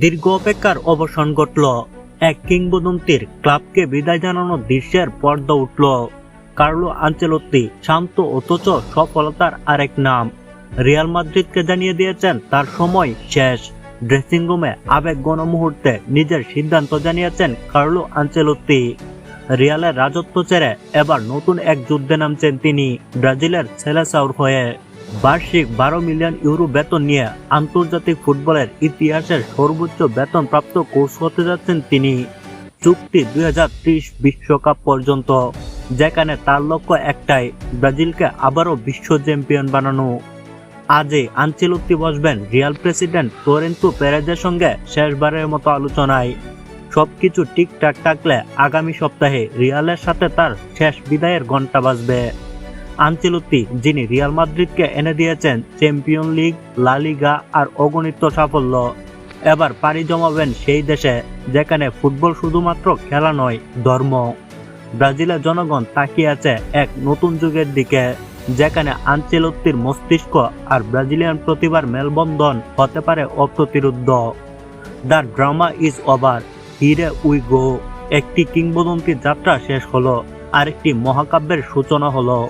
দীর্ঘ অপেক্ষার অবসান ঘটল। এক কিংবদন্তির ক্লাবকে বিদায় জানানোর দৃশ্যের পর্দা উঠল। কার্লো আঞ্চেলত্তি শান্ত অথচ সফলতার আরেক নাম। রিয়াল মাদ্রিদকে জানিয়ে দিয়েছেন, তার সময় শেষ। ড্রেসিং রুমে আবেগ মুহূর্তে নিজের সিদ্ধান্ত জানিয়েছেন কার্লো আঞ্চেলত্তি রিয়ালের রাজত্ব ছেড়ে এবার নতুন এক যুদ্ধে নামছেন তিনি, ব্রাজিলের সেলেসাউর হয়ে। বার্ষিক বারো মিলিয়ন ইউরো বেতন নিয়ে আন্তর্জাতিক ফুটবলের ইতিহাসের সর্বোচ্চ বেতনপ্রাপ্ত কোচ হতে যাচ্ছেন তিনি চুক্তি দুই বিশ্বকাপ পর্যন্ত, যেখানে তার লক্ষ্য একটাই, ব্রাজিলকে আবারও বিশ্ব চ্যাম্পিয়ন বানানো। আজই আঞ্চেলত্তি বসবেন রিয়াল প্রেসিডেন্ট ফ্লোরেন্তো পেরেজের সঙ্গে শেষবারের মতো আলোচনায়। সবকিছু ঠিকঠাক থাকলে আগামী সপ্তাহে রিয়ালের সাথে তার শেষ বিদায়ের ঘণ্টা বাজবে। আঞ্চেলত্তি যিনি রিয়াল মাদ্রিদকে এনে দিয়েছেন চ্যাম্পিয়ন লিগ, লা লিগা আর অগণিত সাফল্য। এবার পাড়ি জমাবেন সেই দেশে, যেখানে ফুটবল শুধুমাত্র খেলা নয়, ধর্ম। ব্রাজিলের জনগণ তাকিয়ে আছে এক নতুন যুগের দিকে, যেখানে আঞ্চেলত্তির মস্তিষ্ক আর ব্রাজিলিয়ান প্রতিভার মেলবন্ধন হতে পারে অপ্রতিরোধ্য। The drama is over, here we go. একটি কিংবদন্তির যাত্রা শেষ হলো, আরেকটি মহাকাব্যের সূচনা হলো।